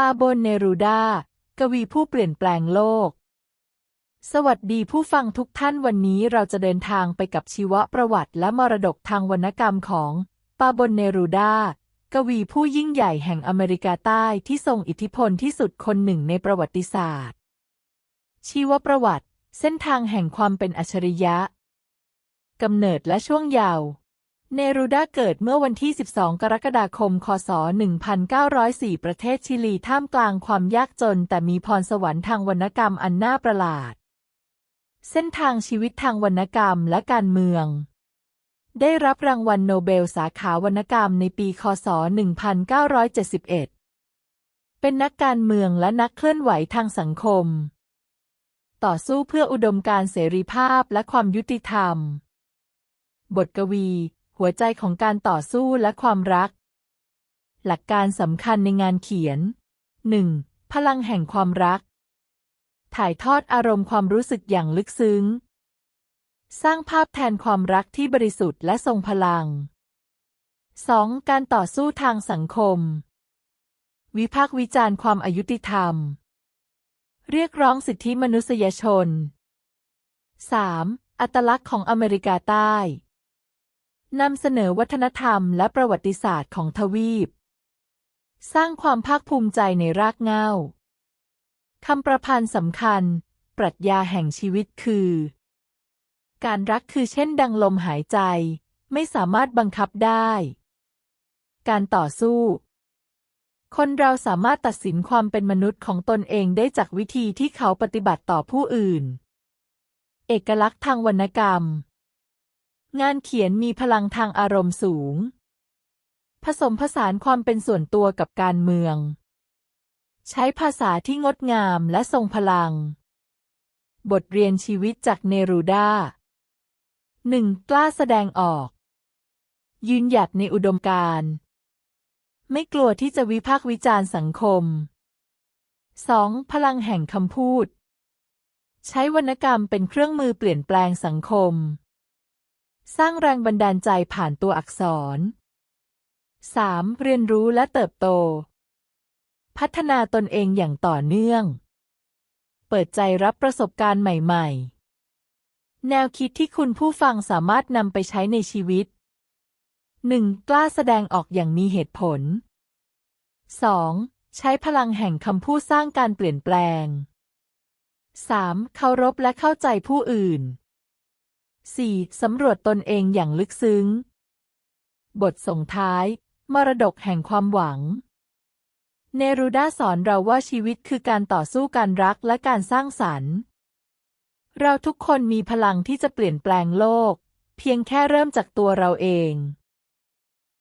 ปาโบนเนรูดา กวีผู้เปลี่ยนแปลงโลก สวัสดีผู้ฟังทุกท่านวันนี้เราจะเดินทางไปกับชีวประวัติและมรดกทางวรรณกรรมของปาโบนเนรูดา กวีผู้ยิ่งใหญ่แห่งอเมริกาใต้ที่ทรงอิทธิพลที่สุดคนหนึ่งในประวัติศาสตร์ ชีวประวัติ เส้นทางแห่งความเป็นอัจฉริยะ กำเนิดและช่วงยาว เนรูดาเกิดเมื่อวันที่ 12 กรกฎาคม คศ 1904 ประเทศชิลีท่ามกลางความยากจน แต่มีพรสวรรค์ทางวรรณกรรมอันน่าประหลาด เส้นทางชีวิตทางวรรณกรรมและการเมือง ได้รับรางวัลโนเบลสาขาวรรณกรรมในปี คศ 1971 เป็นนักการเมืองและนักเคลื่อนไหวทางสังคม ต่อสู้เพื่ออุดมการณ์เสรีภาพและความยุติธรรม บทกวี หัวใจของการต่อสู้และความรัก หลักการสำคัญในงานเขียน 1. พลังแห่งความรัก ถ่ายทอดอารมณ์ความรู้สึกอย่างลึกซึ้ง สร้างภาพแทนความรักที่บริสุทธิ์และทรงพลัง 2. การต่อสู้ทางสังคม วิพากษ์วิจารณ์ความอายุติธรรม เรียกร้องสิทธิมนุษยชน 3. อัตลักษณ์ของอเมริกาใต้ นำเสนอวัฒนธรรมและประวัติศาสตร์ของทวีป สร้างความภาคภูมิใจในรากเหง้าคำประพันธ์สำคัญ ปรัชญาแห่งชีวิตคือ การรักคือเช่นดังลมหายใจ ไม่สามารถบังคับได้ การต่อสู้ คนเราสามารถตัดสินความเป็นมนุษย์ของตนเองได้จากวิธีที่เขาปฏิบัติต่อผู้อื่น เอกลักษณ์ทางวรรณกรรม งานเขียนมีพลังทางอารมณ์สูง ผสมผสานความเป็นส่วนตัวกับการเมือง ใช้ภาษาที่งดงามและทรงพลัง บทเรียนชีวิตจากเนรูดาหนึ่งกล้าแสดงออก ยืนหยัดในอุดมการณ์ไม่กลัวที่จะวิพากษ์วิจารณ์สังคม 2. พลังแห่งคำพูด ใช้วรรณกรรมเป็นเครื่องมือเปลี่ยนแปลงสังคม สร้างแรงบันดาลใจผ่านตัวอักษร 3. เรียนรู้และเติบโต พัฒนาตนเองอย่างต่อเนื่อง เปิดใจรับประสบการณ์ใหม่ ๆ แนวคิดที่คุณผู้ฟังสามารถนำไปใช้ในชีวิต 1. กล้าแสดงออกอย่างมีเหตุผล 2. ใช้พลังแห่งคำพูดสร้างการเปลี่ยนแปลง 3. เคารพและเข้าใจผู้อื่น 4. สำรวจตนเองอย่างลึกซึ้ง บทส่งท้าย มรดกแห่งความหวัง เนรูดาสอนเราว่าชีวิตคือการต่อสู้การรักและการสร้างสรรค์ เราทุกคนมีพลังที่จะเปลี่ยนแปลงโลก เพียงแค่เริ่มจากตัวเราเอง